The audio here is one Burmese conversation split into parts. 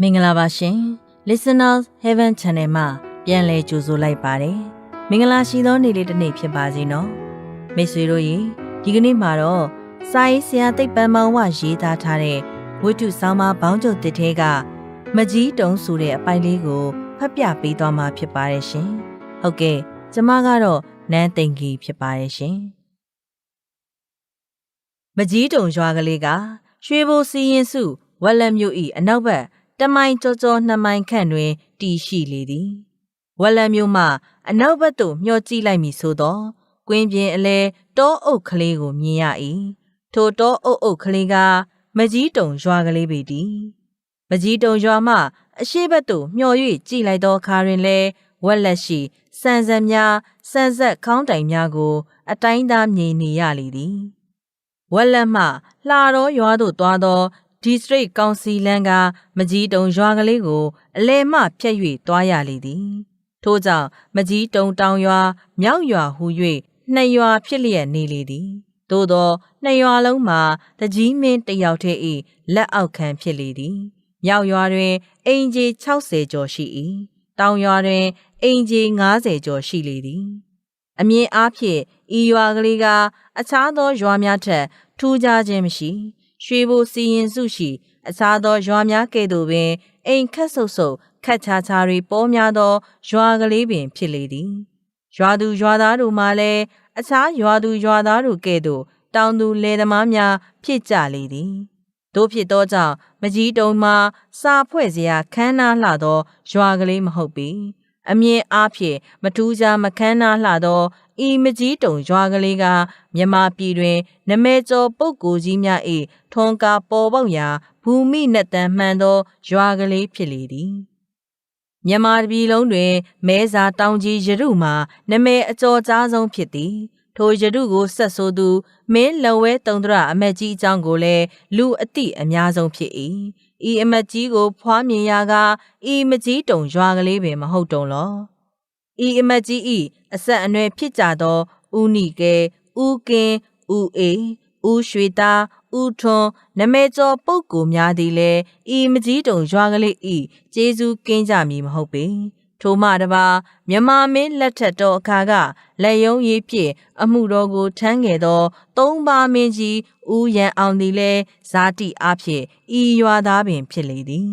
မင်္ဂလာပါရှင် Listeners Heaven Channel မှာပြန်လည်ကြိုဆိုလိုက်ပါတယ်မင်္ဂလာရှိသောနေ့လေးတစ်နေ့ဖြစ်ပါစေနော်မိတ်ဆွေတို့ရေဒီကနေ့မှာတော့စာရေးဆရာသိပ္ပံမောင်ဝရေးသားထားတဲ့ဝိတုဆောင်းပါဘောင်းကျုပ်တစ်ထဲကမကြီးတုံးဆိုတဲ့အပိုင်လေးကိုဖတ်ပြပေးသွားမှာဖြစ်ပါတယ်ရှင်ဟုတ်ကဲ့ကျမကတော့နန်းသိင်ကြီးဖြစ်ပါတယ်ရှင်မကြီးတုံရွာကလေးကရွှေဘိုစီရင်စုဝက်လက်မြို့ဤအနောက်ဘက် တမိုင်ကြောကြောနှစ်မိုင်ခန့်တွင်တည်ရှိလေသည်ဝက်လက်မျိုးမှအနောက်ဘက်သို့မျှော်ကြည့်လိုက်မည်ဆိုသောကွင်းပြင်အလဲတောအုပ်ကလေးကိုမြင်ရ၏ထိုတောအုပ်အုပ်ကလေးကမကြီးတုံရွာကလေးပေသည်မကြီးတုံရွာမှအရှိဘက်သို့မျှော်၍ကြည့်လိုက်သောအခါတွင်လဲဝက်လက်ရှိစံစံများစံဆက်ခေါင်းတိုင်များကို အတိုင်းသားမြင်နေရလေသည်ဝက်လက်မှလှတော်ရွာသို့သွားသော district ကောင်စီလန်းကမကြီးတုံရွာကလေးကိုအလဲမှဖြတ်၍သွားရလေသည်ထို့ကြောင့်မကြီးတုံတောင်ရွာမြောက်ရွာဟု၍နှစ်ရွာဖြစ်လျက်နေလေသည်သို့သောနှစ်ရွာလုံးမှာတကြီးမင်းတစ်ယောက်တည်း၏လက်အောက်ခံဖြစ်လေသည်မြောက်ရွာတွင်အင်ဂျီ60ကျော်ရှိ၏တောင်ရွာတွင်အင်ဂျီ90ကျော်ရှိလေသည်အမြင်အားဖြင့်ဤရွာကလေးကအခြားသောရွာများထက်ထူးခြားခြင်းမရှိ ရွှေဘိုစီရင်စုရှိ အခြားသောရွာများကဲ့သို့ပင် အိမ်ခက်ဆုပ်ဆုပ်ခက်ချာချာတွေပေါ်များသော ရွာကလေးပင်ဖြစ်လေသည်ရွာသူရွာသားတို့မှလည်းအခြားရွာသူရွာသားတို့ကဲ့သို့တောင်သူလယ်သမားများဖြစ်ကြလေသည်တို့ဖြစ်သောကြောင့်မကြီးတုံမှာစာဖွဲ့စရာခန်းနာလှသော ရွာကလေးမဟုတ်ပေအမြင်အားဖြင့်မထူးခြားမခန်းနာလှသော ဤမကြီးတုံရွာကလေးကမြမပြည်တွင် နမဲကျော်ပုတ်ကိုကြီးများ၏ထွန်ကာပေါ်ပေါက်ရာဘူမိနဲ့တန်မှန်သောရွာကလေးဖြစ်လေသည်မြန်မာပြည်လုံးတွင်မဲစာတောင်ကြီးရရုမှာနမဲအကျော်ကြားဆုံးဖြစ်သည်ထိုရတုကိုဆက်ဆိုသူမင်းလဝဲတုံဒရအမက်ကြီးအကြောင်းကိုလည်းလူအတိအများဆုံးဖြစ်၏ဤအမက်ကြီးကိုဖွားမြင်ရာကဤမကြီးတုံရွာကလေးပင်မဟုတ်တုံလော ဤအမက်ကြီးဤအဆက်အနွယ်ဖြစ်ကြသောဦးနိကဲဦးကင်းဦးအေဦးရွှေသားဦးထွန်းနမဲကျော်ပုတ်ကူများသည်လည်းဤမကြီးတုံရွာကလေးဤကျေးဇူးကင်းကြမည်မဟုတ်ပေထိုမှတပါမြမမင်းလက်ထက်တော်အခါကလက်ယုံရေးဖြင့်အမှုတော်ကိုထမ်းခဲ့သောသုံးပါမင်းကြီးဦးရန်အောင်သည်လည်းဇာတိအဖြစ်ဤရွာသားပင်ဖြစ်လေသည်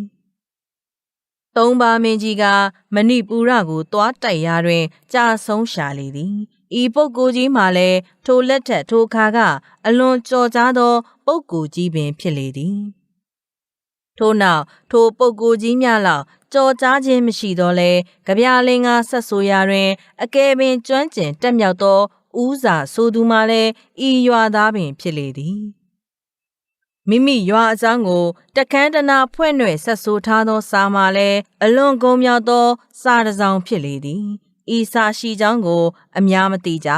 သုံးပါမင်းကြီးကမဏိပူရကိုတွားတိုက်ရာတွင်ကြာဆုံးရှာလေသည်ဤပုပ်ကိုကြီးမှလည်းထိုလက်ထက်ထိုခါကအလွန်ကြော်ကြားသော ပုပ်ကိုကြီးပင်ဖြစ်လေသည်ထို့နောက်ထိုပုပ်ကိုကြီးများလောက်ကြော်ကြားခြင်းမရှိတော့လဲကြပြလင်းကဆက်ဆိုရာတွင် အကယ်ပင်ကျွမ်းကျင်တက်မြောက်သောဦးစာဆိုသူမှလည်းဤရွာသားပင်ဖြစ်လေသည် မိမိရွာအကြောင်းကိုတခန်းတနာဖွဲ့နှဲ့ဆက်ဆိုထားသောစာမှလည်းအလွန်ကုန်မြောက်သော စာတစ်စောင်ဖြစ်လေသည်ဤစာရှိကြောင်းကို အများမသိကြ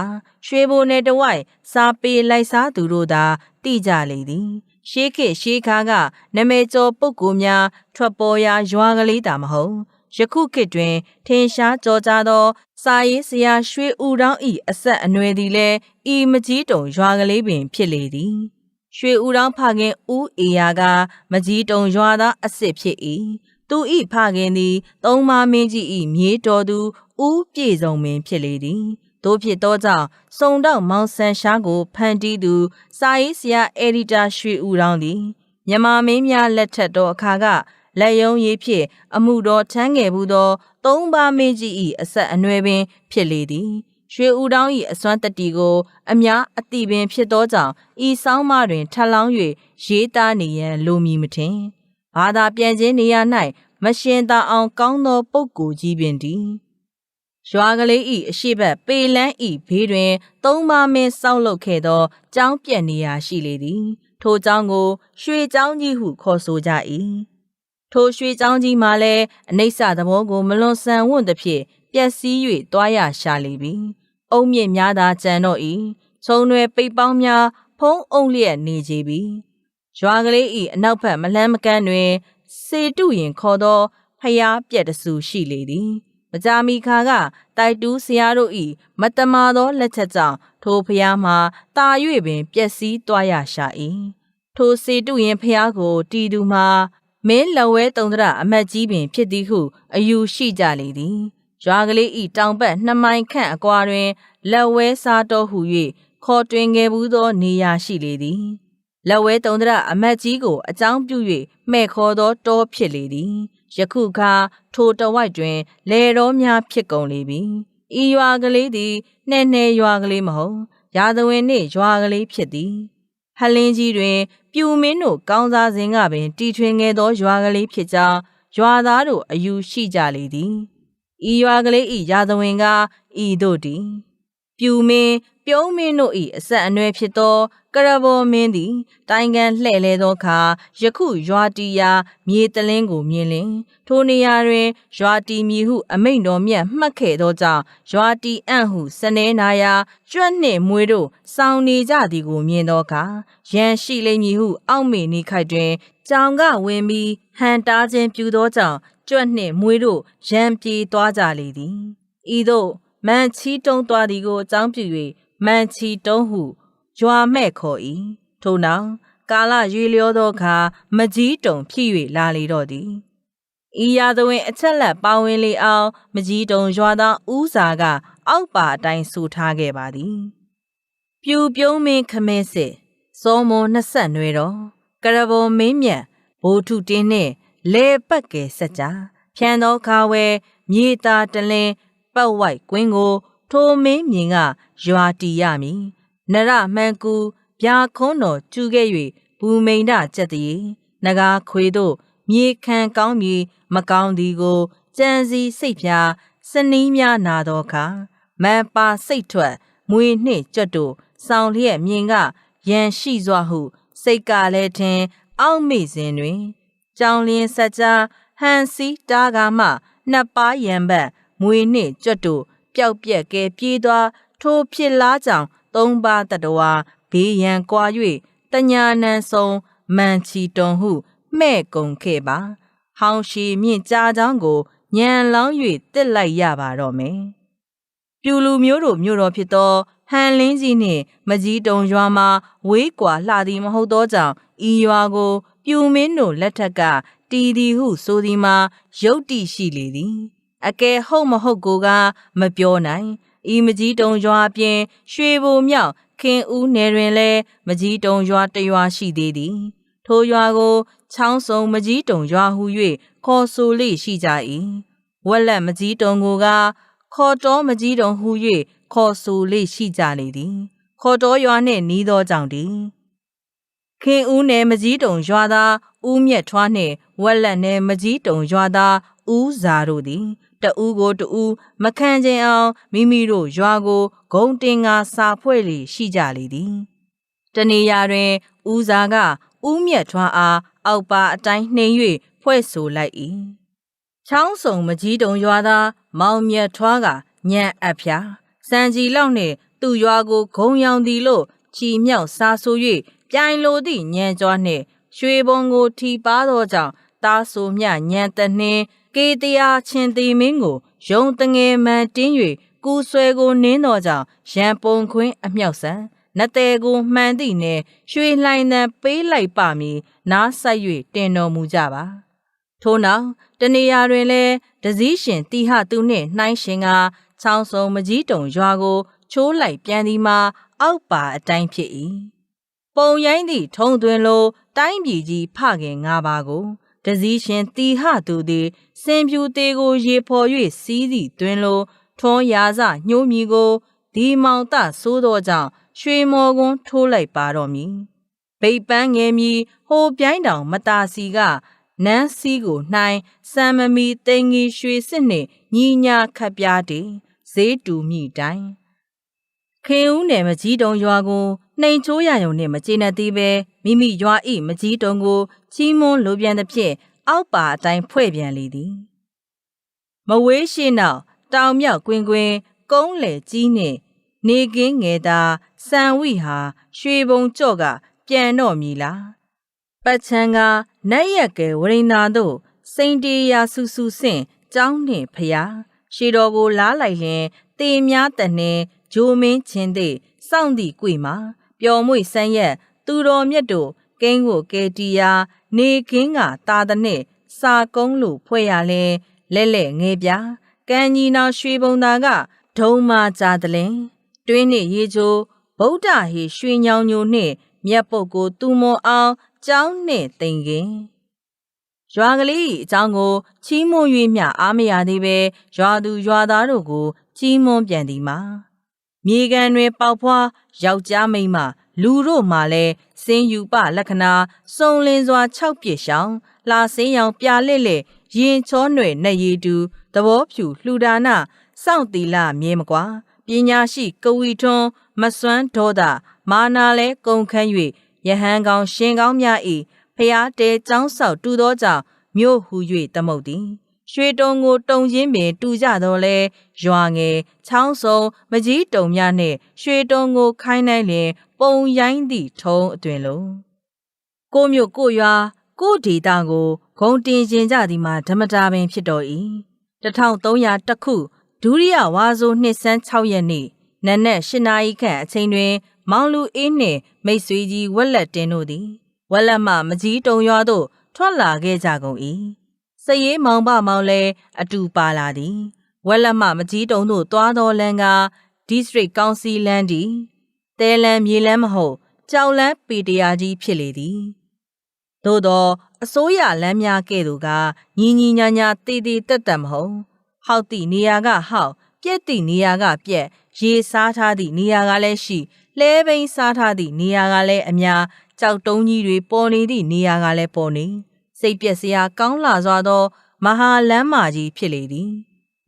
ရွှေဘိုနယ်တဝိုက် စာပေလိုက်စားသူတို့သာသိကြလေသည်ရှေးခေတ်ရှေးခါကနမဲကျော်ပုပ်ကူများထွက်ပေါ်ရာရွာကလေးတာမဟုတ်ယခုခေတ်တွင် ထင်ရှားကြော်ကြားသော စာရေးဆရာရွှေဦးတောင်းဤအဆက်အနွယ်သည်လည်းဤမကြီးတုံရွာကလေးပင်ဖြစ်လေသည် ရွှေဦးတောင်းဖခင်ဦးအေယာကမကြီးတုံရွာသားအစ်စ်ဖြစ်၏သူဤဖခင်သည်သုံးမမင်းကြီးဤမြေတော်သူဦးပြေဆုံးမင်းဖြစ်လေသည်တို့ဖြစ်သောကြောင့်စုံတော့မောင်ဆန်ရှားကိုဖန်တီးသူစာရေးဆရာအက်ဒီတာရွှေဦးတောင်းသည်မြန်မာမင်းများလက်ထက်တော်အခါကလက်ယုံရေးဖြင့်အမှုတော်ထမ်းငယ်မှုသော သုံးပါးမင်းကြီး၏အဆက်အနွယ်ပင်ဖြစ်လေသည် ရွှေဦးတောင်း၏အစွမ်းတတိကို အများအတိပင်ဖြစ်သောကြောင့်ဤဆောင်းမတွင်ထပ်လောင်း၍ရေးသားနေရန်လိုမည်မထင်ဘာသာပြန်ခြင်းနေရာ၌မရှင်သာအောင်ကောင်းသောပုဂ္ဂိုလ်ကြီးပင်သည်ရွာကလေးဤအရှိဘက်ပေလန်းဤဘေးတွင် သုံးပါးမင်းစောက်လုပ်ခဲ့သောကျောင်းပြက်နေရာရှိလေသည်ထိုကျောင်းကို ရွှေကျောင်းကြီးဟုခေါ်ဆိုကြ၏ထိုရွှေကျောင်းကြီးမှာလည်းအနိစ္စသဘောကိုမလွန်ဆန်ဝွန့်သဖြင့်ပျက်စီး၍တွားရရှာလေပြီ အုံမြင့်များသာကြံတော့၏ချုံရွယ်ပိတ်ပေါင်းများဖုံးအုံလျက်နေကြပြီရွာကလေးဤအနောက်ဘက်မလန်းမကန်းတွင်စေတုရင်ခေါ်သောဖျားပြက်တဆူရှိလေသည်မကြာမီခါကတိုက်တူးဆရာတို့ဤမတမာသောလက်ချက်ကြောင့်ထိုဖျားမှာတာ၍ပင်ပျက်စီးသွားရရှာ၏ထိုစေတုရင်ဖျားကိုတီသူမှာမင်းလက်ဝဲတုံဒရအမတ်ကြီးပင်ဖြစ်သည်ဟု အယူရှိကြလေသည် ရွာကလေးဤတောင်ဘက်နှစ်မိုင်ခန့်အကွာတွင်လက်ဝဲစားတော်ဟု၍ခေါ်တွင်ခဲ့ဘူးသောနေရာရှိလေသည်လက်ဝဲတုံဒရအမတ်ကြီးကိုအကြောင်းပြု၍မှဲ့ခေါ်သောတောဖြစ်လေသည်ယခုခါထိုတဝိုက်တွင်လေတော်များဖြစ်ကုန်လေပြီဤရွာကလေးသည်နှဲ့နှဲရွာကလေးမဟုတ်ရာသဝင်နှင့်ရွာကလေးဖြစ်သည်ဟလင်းကြီးတွင် ပြူမင်းတို့ကောင်းစားစဉ်ကပင်တီထွင်ခဲ့သောရွာကလေးဖြစ်ကြောင်းရွာသားတို့အယူရှိကြလေသည် ဤရွာကလေးဤရာသဝင်ကဤတို့တည်ပြူမင်းပြုံးမင်းတို့၏အဆက်အနွယ်ဖြစ်သောကရဘောမင်းသည် တိုင်ကန်လှဲ့လဲသောအခါယခုရွာတီယာမြေတလင်းကိုမြင်လင်ထိုနေရာတွင်ရွာတီမြေဟုအမိန့်တော်မြတ်မှတ်ခဲ့သောကြောင့်ရွာတီအံ့ဟုစနေနာယာကြွက်နှင့်မွေးတို့စောင်းနေကြသည်ကိုမြင်သောအခါရန်ရှိလိမ့်မည်ဟု အောက်မေနေခိုက်တွင်ကြောင်ကဝင်ပြီးဟန်တားခြင်းပြုသောကြောင့် ကြွက်နှင့်မွေးတို့ရန်ပြေးသွားကြလေသည်ဤသို့မန်ချီတုံးသွားသည်ကိုအကြောင်းပြု၍မန်ချီတုံးဟုရွာမဲ့ခေါ်၏ထို့နောက်ကာလရွေလျောသောအခါမကြီးတုံဖြစ်၍လာလေတော့သည်ဤရာသဝင်အချက်လက်ပါဝင်လေအောင်မကြီးတုံရွာသားဦးစာက အောက်ပါအတိုင်းဆူထားခဲ့ပါသည် ပြူပြုံးမင်းခမဲစစ်စောမွန်နှစ်ဆက်နွယ်တော်ကရဘောမင်းမြတ်ဘိုးထုတင်းနှင့် လေပတ်ကယ်ဆက်ကြဖြန်သောခါဝဲမြေတာတလင်းပတ်ဝိုက်ကွင်းကို ထိုမင်းမြင်ကရွာတီရမည်နရမှန်ကူဗျာခုံးတော်ကျူခဲ့၍ဘူမိန်ဒကြက်တည်းနဂါခွေတို့မြေခံကောင်းမြေမကောင်းသည်ကိုကြံစီစိတ်ဖြာစနီးများနာသောအခါမန်ပါစိတ်ထွက်မွေနှင့်ကြွတ်တို့ဆောင်းလျက်မြင်ကရန်ရှိစွာဟု စိတ်ကလည်းထင် အောက်မေ့စဉ်တွင် ကြောင်လင်းဆက်ကြားဟန်စီတားကာမှနှစ်ပါးရံဘက်မွေနှင့်ကြွတ်တို့ပျောက်ပြက်ကဲပြေးသွားထိုဖြစ်လားကြောင်သုံးပါးတတဝါဘေးရန်ကွာ၍တညာနံဆုံးမန်ချီတွန်ဟုမဲ့ကုန်ခဲ့ပါဟောင်းရှိမြင့်ကြားချောင်းကိုညံလောင်း၍တစ်လိုက်ရပါတော့မယ်ပြူလူမျိုးတို့မြို့တော်ဖြစ်သောဟန်လင်းကြီးနှင့်မကြီးတုံရွာမှာဝေးကွာလှသည်မဟုတ်သောကြောင့်ဤရွာကို ပြူမင်းတို့လက်ထက်ကတီဒီဟုဆိုသည်မှာရုတ်တိရှိလေသည်အကယ်ဟုတ်မဟုတ်ကိုကမပြောနိုင်ဤမကြီးတုံရွာပြင်ရွှေဘိုမြောက်ခင်ဦးနယ်တွင်လည်းမကြီးတုံရွာတရွာရှိသေးသည် ထိုရွာကိုချောင်းစုံမကြီးတုံရွာဟု၍ခေါ်ဆိုလေရှိကြ၏ဝက်လက်မကြီးတုံကိုကခေါ်တော်မကြီးတုံဟု၍ခေါ်ဆိုလေရှိကြလေသည်ခေါ်တော်ရွာနှင့်နီးသောကြောင့်တည်း ခင်ဦးနယ်မကြီးတုံရွာသားဦးမြတ်ထွားနှင့်ဝက်လက်နယ်မကြီးတုံရွာသားဦးဇာတို့သည်တဦးကိုတဦးမခံခြင်းအောင်မိမိတို့ရွာကိုဂုံတင်ငါစာဖွဲ့လေရှိကြလေသည်တနေရာတွင်ဦးစာကဦးမြတ်ထွားအားအောက်ပါအတိုင်းနှိမ်၍ဖွဲ့ဆိုလိုက်၏ချောင်းစုံမကြီးတုံရွာသားမောင်မြတ်ထွားကညံအပ်ဖျားစံကြီးလောက်နှင့်သူ့ရွာကိုဂုံရောင်သည်လို့ချီမြောက်စားဆို၍ ပြိုင်လိုသည့်ညံကြွားနှင့်ရွှေဘုံကိုထီပါသောကြောင့်တားဆိုမြညံတနှင်းကေတရားချင်းတီမင်းကိုယုံတငယ်မှန်တင်း၍ကူဆွဲကိုနင်းတော်ကြောင့်ရန်ပုံခွင်းအမြောက်ဆန်နတဲကိုမှန်သည့်နဲ့ရွှေလှိုင်တန်ပေးလိုက်ပါမည်နားဆိုင်၍တင်တော်မူကြပါထို့နောက်တနေရာတွင်လဲဒစည်းရှင်တီဟသူနှင့်နှိုင်းရှင်ကချောင်းစုံမကြီးတုံရွာကိုချိုးလိုက်ပြန်သည်မှာအောက်ပါအတိုင်းဖြစ်၏ ပုံရိုင်းသည့်ထုံသွင်းလိုတိုင်းပြည်ကြီးဖခင်၅ပါးကိုတစည်းရှင်တီဟသူသည်စင်ဖြူသေးကိုရေဖော်၍စီးသည့်တွင်လိုထွန်းရာစညှိုးမြီကိုဒီမောင်တဆိုးသောကြောင့်ရွှေမော်ကွန်းထိုးလိုက်ပါတော့မည်ဗိတ်ပန်းငယ်မီဟိုပြိုင်းတောင်မတာစီကနန်းစီးကိုနှိုင်းစံမမီတိန်ငီရွှေစစ်နှင့်ညီညာခပ်ပြားတည်ဈေးတူမိတိုင်ခင်ဦးနယ်မကြီးတုံရွာကို နှိမ်ချိုးရယုံနှင့်မကျေနပ်သေးပဲမိမိရွာဤမကြီးတုံကိုချီးမွန်းလိုပြန်သဖြင့်အောက်ပါအတိုင်းဖွဲ့ပြန်လေသည်မဝေးရှိနောက်တောင်မြောက်ကွင်းကွင်းကုန်းလေကြီးနှင့်နေကင်းငယ်သာစံဝိဟာရွှေဘုံကြော့ကပြန်တော့မည်လားပတ်ချံကနတ်ရက်ကဲဝရိန်သာတို့စိန်တေယာဆူဆူဆင့်ကျောင်းနှင့်ဖျားရှေတော်ကိုလားလိုက်လျင်တေများတနှင်းဂျိုမင်းချင်းသည်စောင့်သည့်ကွေမှာ ပျော်မွေ့ဆန်းရက်သူတော်မြတ်တို့ကိန်းကိုကဲတီယာနေခင်းကတာတဲ့နှင့်စာကုန်းလို့ဖွဲ့ရလဲလဲလဲငယ်ပြကံကြီးနာရွှေဘုံသာကဒုံမာကြတလင်တွင်းနှင့်ရေချိုဗုဒ္ဓဟေရွှေညောင်ညိုနှင့်မြတ်ပုတ်ကိုတူမောအောင်ကျောင်းနှင့်တင်ခင်ရွာကလေး၏အကြောင်းကိုချီးမွမ်း၍မျှအားမရသေးပဲရွာသူရွာသားတို့ကိုချီးမွမ်းပြန်သည်မှာ မြေကန်တွင်ပေါက်ဖွားယောက်ျားမိန်းမလူတို့မှလည်းစင်ယူပလက္ခဏာစုံလင်စွာ၆ပြစ်ရှောင်းလာစင်းရောင်ပြလက်လက်ရင်ချောနွယ်နဲ့ရည်တူသဘောဖြူလှူဒါနစောင့်တီလာမြဲမကွာပညာရှိကဝီထွန်းမစွမ်းဒေါသမာနာလဲကုံခန်း၍ယဟန်ကောင်ရှင်ကောင်းများ၏ဖျားတဲចောင်းဆောက်တူသောကြောင့်မြို့ဟူ၍သမုတ်သည် ရွှေတုံကိုတုံချင်းပင်တူကြတော့လဲရွာငယ်ချောင်းစုံမကြီးတုံများနှင့်ရွှေတုံကိုခိုင်းနိုင်လျင် ပုံရိုင်းသည့်ထုံးအတွင်လုံးကိုမြို့ကိုရွာကိုဒေတာကိုဂုံတင်ခြင်းကြသည်မှာဓမ္မတာပင်ဖြစ်တော်၏1300တခုဒုတိယဝါဆိုနှစ်ဆန်း6ရက်နေ့နနက်၈နာရီခန့်အချိန်တွင် မောင်လူအေးနှင့်မိတ်ဆွေကြီးဝက်လက်တင်တို့သည်ဝက်လက်မှမကြီးတုံရွာသို့ထွက်လာခဲ့ကြကုန်၏ စရေးမောင်ပမောင်လည်းအတူပါလာသည်ဝက်လက်မှမကြီးတုံသို့သွားသောလမ်းက district council လမ်းသည်တဲလမ်းမြေလမ်းမဟုတ်ကြောက်လန်းပေတရာကြီးဖြစ်လေသည်သို့သောအစိုးရလမ်းများကဲ့သို့ကညီညီညာညာတည်တည်တက်တက်မဟုတ်ဟောက်သည့်နေရာကဟောက်ပြက်သည့်နေရာကပြက်ရေစားထားသည့်နေရာကလည်းရှိလဲဘိန်းစားထားသည့်နေရာကလည်းအများကြောက်တုံးကြီးတွေပေါ်နေသည့်နေရာကလည်းပေါ်နေ စိတ်ပြက်စရာကောင်းလာစွာသော မဟာလမ်းမကြီးဖြစ်လေသည်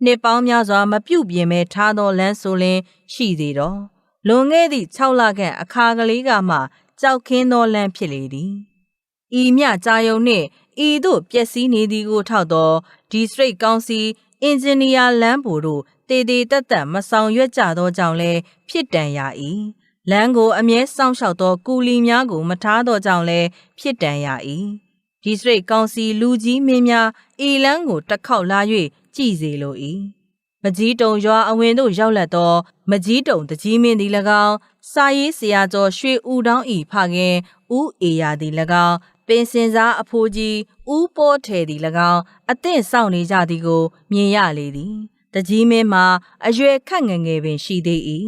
နှစ်ပေါင်းများစွာမပြုတ်ပြင်းမဲထားသောလမ်းဆိုလင်ရှိသေးတော့လွန်ခဲ့သည့်6လခန့်အခါကလေးကမှကြောက်ခင်းသောလမ်းဖြစ်လေသည်ဤမြကြာယုံနှင့်ဤသို့ပျက်စီးနေသည်ကိုထောက်သော district council အင်ဂျင်နီယာလမ်းဘူတို့တည်တည်တက်တက်မဆောင်ရွက်ကြသောကြောင့်လည်းဖြစ်တန်ရ၏လမ်းကိုအမြဲစောင့်ရှောက်သောကူလီများကိုမထားသောကြောင့်လည်းဖြစ်တန်ရ၏ ဒီစရိတ်ကောင်စီလူကြီးမင်းများအီလန်းကိုတစ်ခေါက်လာ၍ကြည်စေလို၏မကြီးတုံရွာအဝင်သို့ရောက်လက်သော မကြီးတုံတကြီးမင်းသည်၎င်းစာရေးဆရာကျော်ရွှေဦးတောင်းဤဖခင်ဦးအေယာသည်၎င်းပင်စင်စားအဖိုးကြီးဦးပေါ်ထဲသည်၎င်းအသင့်ဆောင်နေကြသည်ကို မြင်ရလေသည်တကြီးမင်းမှာအရွယ်ခက်ငယ်ငယ်ပင်ရှိသေး၏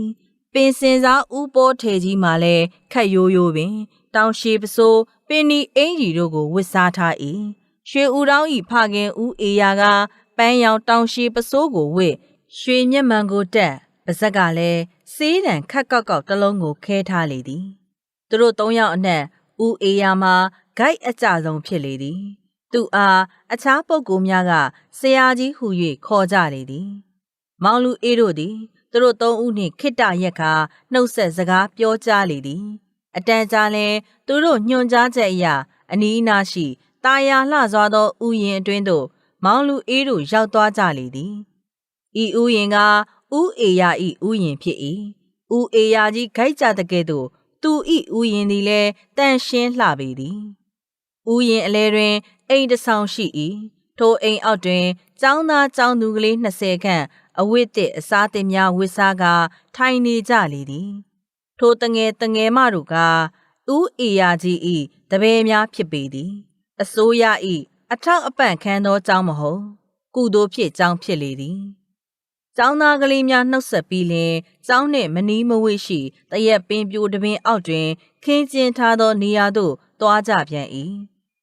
ပင်စင်စားဦးပေါ်ထဲကြီးမှာလည်းခက်ရိုးရိုးပင် တောင်ရှိပစိုးပင်နီအင်ကြီးတို့ကိုဝစ်စားထား၏ရွှေဦးတောင်းဤဖခင်ဦးအေယာကပန်းရောင်တောင်ရှိပစိုးကိုဝစ်ရွှေမျက်မှန်ကိုတက်ပါဇက်ကလည်းစေးတံခက်ကောက်ကောက်တစ်လုံးကိုခဲထားလေသည်သူတို့သုံးယောက်အနက်ဦးအေယာမှာဂိုက်အကြဆုံးဖြစ်လေသည် သူအားအခြားပုဂ္ဂိုလ်များကဆရာကြီးဟူ၍ခေါ်ကြလေသည် မောင်လူအေးတို့သည် သူတို့သုံးဦးနှင့်ခိတ္တရက်ခါနှုတ်ဆက်စကားပြောကြားလေသည်အတန်ကြာလဲသူတို့ညွှန်ကြားချက်အရအနီးအနားရှိတာယာလှစွာသောဥယျင်အတွင်းသို့မောင်လူအေးတို့ရောက်သွားကြလေသည်ဤဥယျင်ကဥအေယာဤဥယျင်ဖြစ်၏ဥအေယာကြီးဂိုက်ကြတဲ့ကဲ့သို့သူဤဥယျင်သည်လည်းတန်ရှင်းလှပေသည်ဥယျင်အလဲတွင်အိမ်တစ်ဆောင်ရှိ၏ ထိုအိမ်အောက်တွင်ကျောင်းသားကျောင်းသူကလေး20ခန့်အဝတ်သည့်အစားသစ်များဝတ်စားကာထိုင်နေကြလေသည်ထိုတငယ်တငယ်မတို့ကဦးအေယာကြီးဤတပည့်များဖြစ်ပေသည် အစိုးရဤအထောက်အပံ့ခံသောကျောင်းမဟုတ်ကုသိုလ်ဖြစ်ကျောင်းဖြစ်လေသည်ကျောင်းသားကလေးများနှုတ်ဆက်ပြီးလင်ကျောင်းနှင့်မနီးမဝေးရှိတရက်ပင်ပြိုတပင်အောက်တွင်ခင်းကျင်းထားသောနေရာသို့သွားကြပြန်၏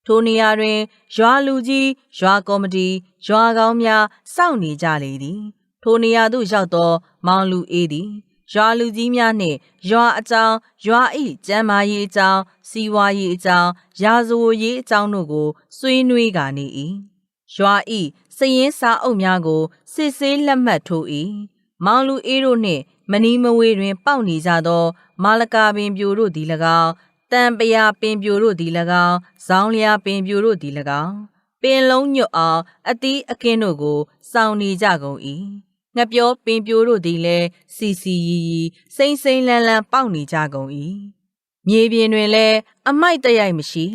ထိုနေရာတွင် ရွာလူကြီးရွာကော်မတီရွာကောင်းများစောင့်နေကြလေသည်ထိုနေရာသို့ရောက်သော မောင်လူအေးသည်ရွာလူကြီးများနှင့်ရွာအကြောင်းရွာ၏ကျမ်းမာရေးအကြောင်းစီးပွားရေးအကြောင်းရာဇဝရေးအကြောင်းတို့ကိုဆွေးနွေးကနေ၏ရွာ၏စည်ရင်စာအုပ်များကိုစစ်ဆေးလက်မှတ်ထိုး၏မောင်လူအေးတို့နှင့်မနီးမဝေးတွင် ပေါက်နေကြသော မာလကာပင်ပြိုတို့သည်၎င်း တန်ပရာပင်ပြိုတို့သည်၎င်းဇောင်းလျာပင်ပြိုတို့သည်၎င်းပင်လုံးညွတ်အောင်အသီးအခင်းတို့ကိုစောင့်နေကြကုန်၏ငပြောပင်ပြိုတို့သည်လည်းစီစီရီရီစိမ့်စိမ့်လန်းလန်းပေါက်နေကြကုန်၏မြေပြင်တွင်လည်းအမိုက်တရိုက်မရှိ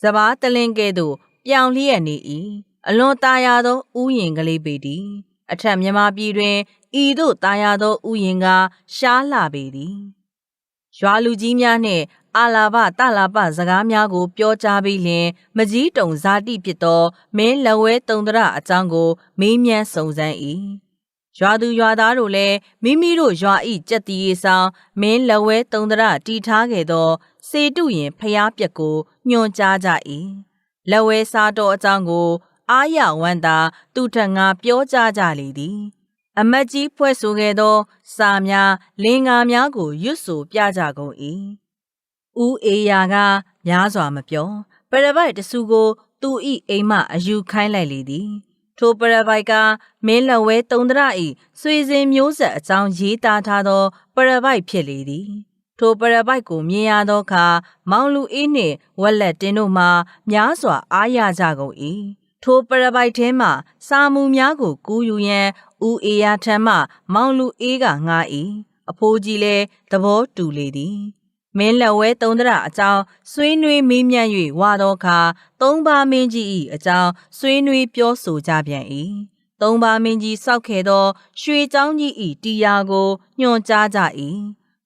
စပားတလင်းကဲ့သို့ပြောင်လျက်နေ၏အလွန်ตายရသောဥယျင်ကလေးပေသည်အထက်မြမပြည်တွင်ဤသို့ตายရသောဥယျင်ကရှားလာပေသည် ရွာလူကြီးများနှင့်အာလာဘတလာပစကားများကို ပြောကြားပြီးလျှင် မကြီးတုံဇာတိဖြစ်သောမင်းလက်ဝဲတုံတရအကြောင်းကို မေးမြန်းစုံစမ်း၏ရွာသူရွာသားတို့လည်းမိမိတို့ရွာဤကြက်တီရီဆောင်မင်းလက်ဝဲတုံတရတီထားခဲ့သောစေတုရင်ဖျားပြက်ကိုညွှန်ကြားကြ၏လက်ဝဲစားတော်အကြောင်းကို အာရဝန္တာသူထငါပြောကြားကြလေသည် အမတ်ကြီးဖွဲ့ဆိုခဲ့သော စာများလင်္ကာများကိုရွတ်ဆိုပြကြကုန်၏ဦးအေယာကများစွာမပြောပရပိုက်တစုကို သူဤအိမ်မှအယူခိုင်းလိုက်လေသည် ထိုပရပိုက်ကမင်းလက်ဝဲတုံဒရဤဆွေစဉ်မျိုးဆက်အကြောင်းရေးသားထားသော ပရပိုက်ဖြစ်လေသည်ထိုပရပိုက်ကိုမြင်ရသောအခါမောင်လူအေးနှင့်ဝက်လက်တင်းတို့မှများစွာအားရကြကုန်၏ ထိုပရပိုက်ထဲမှ စာမူများကို ကူးယူရန်ဦးအေယာထံမှမောင်လူအေးကငား၏အဖိုးကြီးလည်းသဘောတူလေသည်မင်းလက်ဝဲသုံးဒရအကြောင်းဆွေးနွေးမေးမြန်း၍ဝါသောအခါသုံးပါမင်းကြီး၏အကြောင်းဆွေးနွေးပြောဆိုကြပြန်၏သုံးပါမင်းကြီးစောက်ခဲ့သော ရွှေချောင်းကြီး၏တရားကိုညွှန်ကြားကြ၏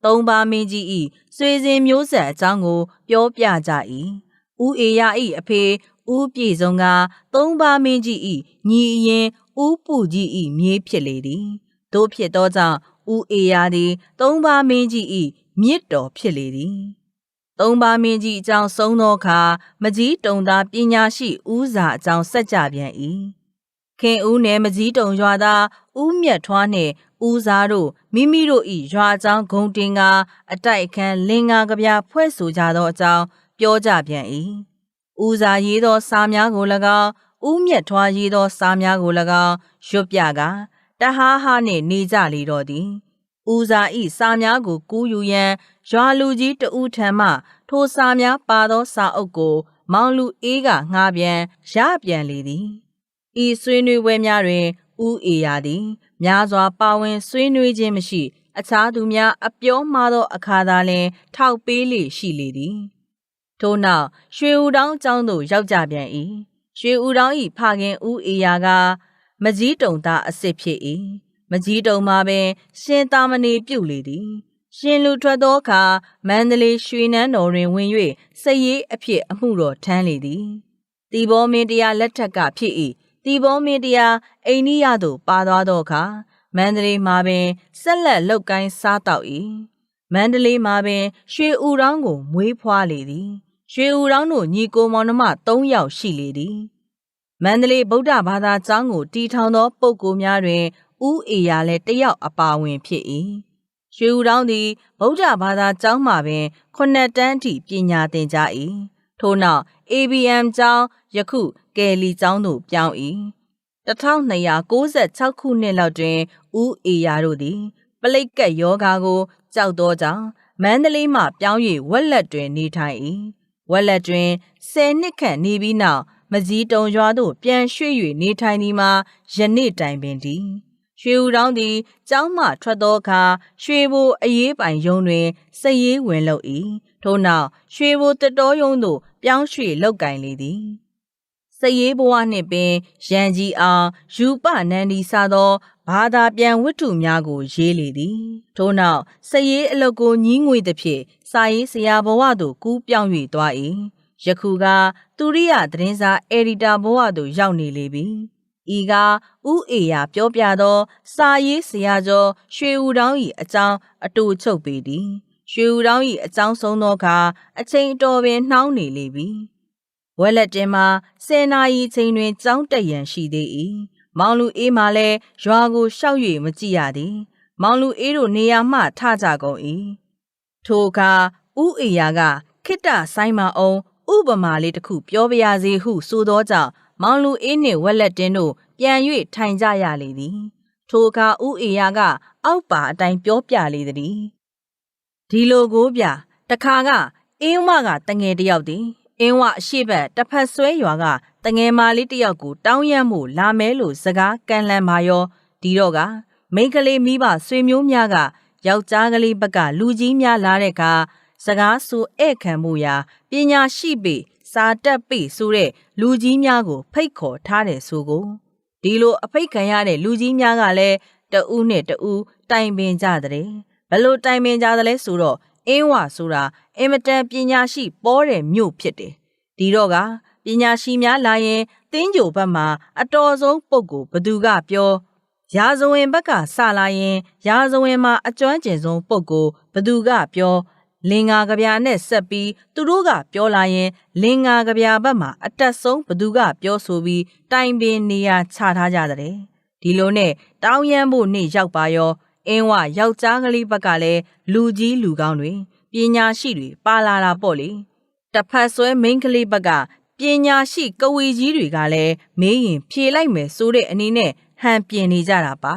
သုံးပါမင်းကြီး၏ဆွေစဉ်မျိုးဆက်အကြောင်းကို ပြောပြကြ၏ ဦးအေရ၏အဖေဦးပြည်စုံကသုံးပါမင်းကြီး၏ညီအရင်ဦးပူကြီး၏မြေးဖြစ်လေသည်တို့ဖြစ်သောကြောင့်ဦးအေရသည်သုံးပါမင်းကြီး၏မြစ်တော်ဖြစ်လေသည်သုံးပါမင်းကြီးအကြောင်းဆုံးသောအခါမကြီးတုံသားပညာရှိဦးစာအကြောင်းဆက်ကြပြန်၏ခင်ဦးနယ်မကြီးတုံရွာသားဦးမြတ်ထွားနှင့်ဦးစားတို့မိမိတို့၏ရွာအကြောင်းဂုံတင်ကအတိုက်အခန်းလင်္ကာကဗျာဖွဲ့ဆိုကြသောအကြောင်း ပြောကြပြန်၏ဦးစားရေးသောစာများကို၎င်းဦးမြတ်ထွားရေးသောစာများကို၎င်းရွတ်ပြကတဟားဟာနှင့်နေကြလေတော့သည်ဦးစားဤစာများကိုကူးယူရန်ရွာလူကြီးတဦးထံမှထိုစာများပါသောစာအုပ်ကို မောင်လူအေးကငှားပြန်ရပြန်လေသည်ဤဆွေးနွေးပွဲများတွင်ဦးအေရာသည် များစွာပါဝင်ဆွေးနွေးခြင်းမရှိ အခြားသူများအပြောမှားသောအခါသာလျှင်ထောက်ပေးလေရှိလေသည် ထို့နောက်ရွှေဦးတောင်းကျောင်းသို့ရောက်ကြပြန်၏ရွှေဦးတောင်း၏ဖခင်ဦးအေရာကမကြီးတုံသားအစ်စ်ဖြစ်၏မကြီးတုံမှာပင် ရှင်သာမဏေပြုတ်လေသည် ရှင်လူထွက်သောအခါမန္တလေးရွှေနန်းတော်တွင်ဝင်၍စည်ရေးအဖြစ်အမှုတော်ထမ်းလေသည်တီဘောမင်းတရားလက်ထက်ကဖြစ်၏တီဘောမင်းတရားအိန္ဒိယသို့ပါသွားသောအခါမန္တလေးမှာပင်ဆက်လက်လုတ်ကိုင်းစားတောက်၏ မန္တလေးမှာပင်ရွှေဦးတောင်းကို မွေးဖွားလေသည်ရွှေဦးတောင်းတို့ညီကိုမောင်နှမ၃ယောက်ရှိလေသည်မန္တလေးဗုဒ္ဓဘာသာကျောင်းကိုတီထောင်သောပုဂ္ဂိုလ်များတွင်ဦးအေရလည်းတယောက်အပါဝင်ဖြစ်၏ရွှေဦးတောင်းသည်ဗုဒ္ဓဘာသာကျောင်းမှာပင်ခုနှစ်တန်းထိပညာသင်ကြား၏ထို့နောက် ABM ကျောင်းယခုကယ်လီကျောင်းသို့ပြောင်း၏1296ခုနှစ်လောက်တွင်ဦးအေယာတို့သည်ပလိတ်ကက်ယောဂါကို ကြောက်သောကြောင့်မန္တလေးမှပြောင်း၍ဝက်လက်တွင်နေထိုင်၏ဝက်လက်တွင်10နှစ်ခန့်နေပြီးနောက်မကြီးတုံရွာသို့ပြန်ရွှေ့၍နေထိုင်သည်မှာယနေ့တိုင်ပင်သည်ရွှေဦးတောင်းသည်ကျောင်းမှထွက်သောအခါရွှေဘိုအရေးပိုင်ယုံတွင်စည်ရေးဝင်လုပ်၏ထို့နောက်ရွှေဘိုတတော်ယုံသို့ပြောင်းရွှေ့လောက်ကင်လေသည် စည်ရေးဘဝနှင့်ပင်ရန်ကြီးအောင်ယူပနန္ဒီစသောဘာသာပြန်ဝတ္ထုများကို ရေးလေသည် ထို့နောက်စည်ရေးအလုတ်ကိုညီးငွေသဖြင့်စာရေးဆရာဘဝသို့ကူးပြောင်း၍သွား၏ယခုကသူရိယသတင်းစာအယ်ဒီတာဘဝသို့ရောက်နေလေပြီဤကဥအေယာပြောပြသော စာရေးဆရာကျော်ရွှေဦးတောင်း၏အကြောင်းအတူချုပ်ပေသည်ရွှေဦးတောင်း၏အကြောင်းဆုံးသောအခါအချိန်တော်ပင်နှောင်းနေလေပြီ ဝက်လက်တင်မှာဆယ်နာရီချိန်တွင်ကြောင်းတက်ရန်ရှိသေး၏မောင်လူအေးမှလည်းရွာကိုရှောက်၍မကြည့်ရသည်မောင်လူအေးတို့နေရာမှထကြကုန်၏ထိုအခါဥအေယာကခိတ္တဆိုင်မအောင်ဥပမာလေးတစ်ခုပြောပြရစီဟုဆိုသောကြောင့်မောင်လူအေးနှင့်ဝက်လက်တင်းတို့ပြန်၍ထိုင်ကြရလေသည် ထိုအခါဥအေယာက အောက်ပါအတိုင်းပြောပြလေသည်ဒီလိုကိုပြတခါက အင်းဝကတငယ်တယောက်သည် အင်းဝအရှိဘက်တစ်ဖက်ဆွဲရွာကတငယ်မလေးတယောက်ကိုတောင်းရမ်းမှုလာမဲလို့စကားကန်လန်မာရောဒီတော့ကမိန်းကလေးမိဘဆွေမျိုးများကယောက်ျားကလေးဘက်ကလူကြီးများလာတဲ့အခါစကားဆိုဧည့်ခံမှုရာပညာရှိပေစာတက်ပေဆိုတဲ့လူကြီးများကို ဖိတ်ခေါ်ထားတယ်ဆိုကိုဒီလိုအဖိတ်ခံရတဲ့လူကြီးများကလည်းတဦးနဲ့တဦးတိုင်ပင်ကြတဲ့ဘလို့တိုင်ပင်ကြသလဲဆိုတော့ အင်းဝဆိုတာအင်မတန်ပညာရှိပေါ်တဲ့မြို့ဖြစ်တယ်ဒီတော့ကပညာရှိများလာရင်တင်းကြိုဘက်မှာအတော်ဆုံးပုံကိုဘသူကပြောရာဇဝင်ဘက်ကစလာရင်ရာဇဝင်မှာအကျွမ်းကျင်ဆုံးပုံကိုဘသူကပြောလင်္ကာကဗျာနဲ့ဆက်ပြီးသူတို့ကပြောလာရင်လင်္ကာကဗျာဘက်မှာအတက်ဆုံးဘသူကပြောဆိုပြီးတိုင်ပင်နေရာချထားကြတဲ့ဒီလိုနဲ့တောင်းရမ်းဖို့နေ့ရောက်ပါရော အင်းဝယောက်ျားကလေးဘက်ကလည်းလူကြီးလူကောင်းတွေပညာရှိတွေပါလာတာပေါ့လေတစ်ဖက်ဆွဲမိန်းကလေးဘက်ကပညာရှိကဝေကြီးတွေကလည်းမေးရင်ဖြေလိုက်မယ်ဆိုတဲ့အနေနဲ့ဟန်ပြင်းနေကြတာပါ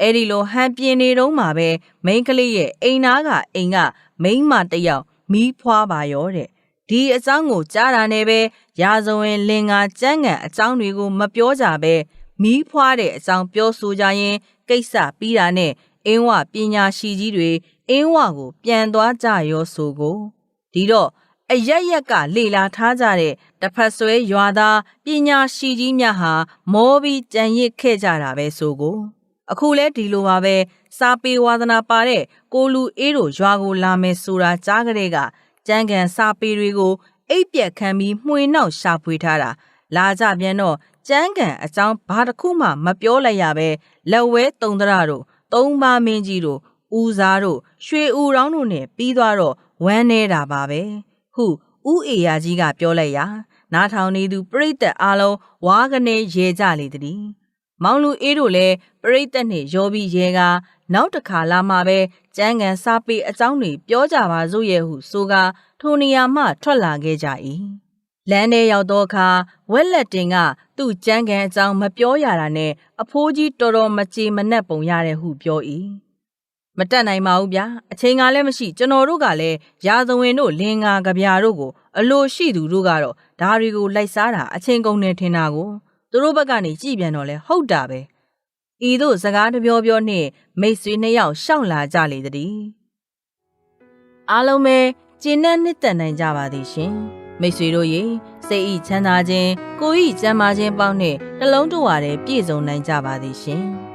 အဲ့ဒီလိုဟန်ပြင်းနေတော့မှပဲမိန်းကလေးရဲ့အိမ်သားကအိမ်ကမိန်းမတစ်ယောက်မီးဖွားပါရောတဲ့ဒီအကြောင်းကိုကြားတာနဲ့ပဲရာဇဝင်လင်္ကာကျမ်းဂန်အကြောင်းတွေကိုမပြောကြပဲမီးဖွားတဲ့အကြောင်းပြောဆိုကြရင်ကိစ္စပြီးတာနဲ့ အင်းဝပညာရှိကြီးတွေအင်းဝကို ပြန်သွားကြရောဆိုကိုဒီတော့အရက်ရက်ကလေလာထားကြတဲ့တစ်ဖက်ဆွဲရွာသားပညာရှိကြီးများဟာမောပြီးကြံရစ်ခဲ့ကြတာပဲဆိုကို အခုလဲဒီလိုပါပဲစာပေဝါသနာပါတဲ့ကိုလူအေးတို့ရွာကိုလာမယ်ဆိုတာကြားကြတဲ့ကကျန်းကန်စာပေတွေကို အိပ်ပြက်ခံပြီးမှွေနှောက်ရှာဖွေထားတာလာကြပြန်တော့ကျန်းကန်အကြောင်းဘာတစ်ခုမှမပြောလိုက်ရပဲလက်ဝဲတုံတရတို့ သုံးပါမင်းကြီးတို့ဦးစားတို့ရွှေဦးရောင်းတို့နဲ့ပြီးသွားတော့ဝမ်းနေတာပါပဲဟုဥအေယာကြီးကပြောလိုက်ရာနားထောင်နေသူပြိတ္တအားလုံးဝါကနေရေကြလေသည်မောင်လူအေးတို့လည်းပရိသတ်နဲ့ရောပြီးရဲကနောက်တစ်ခါလာမှပဲကျန်းကန်စာပေအကြောင်းတွေပြောကြပါစို့ရဲ့ဟုဆိုကထိုနေရာမှထွက်လာခဲ့ကြ၏ လမ်းထဲရောက်သောအခါဝက်လက်တင်ကသူ့ကျန်းကန်အကြောင်းမပြောရတာနဲ့အဖိုးကြီးတော်တော်မကြေမနက်ပုံရတယ်ဟုပြော၏မတက်နိုင်ပါဘူးဗျာအချိန်ကလည်းမရှိကျွန်တော်တို့ကလည်းရာဇဝင်တို့လင်္ကာကြပြာတို့ကိုအလိုရှိသူတို့ကတော့ဒါတွေကိုလိုက်စားတာအချိန်ကုန်နေထင်တာကိုသူတို့ဘက်ကနေကြည်ပြန်တော့လဲဟုတ်တာပဲဤသို့စကားတပြောပြောနှင့်မိတ်ဆွေနှစ်ယောက်ရှောက်လာကြလေသည်အားလုံးပဲကျင်းနဲ့နှစ်သက်နိုင်ကြပါသည်ရှင် မိတ်ဆွေတို့ရေစိတ်ဤချမ်းသာခြင်းကိုယ်ဤကျမ်းမာခြင်းပေါင်းနှင့်နှလုံးတော်ရည်ပြည့်စုံနိုင်ကြပါသည်ရှင်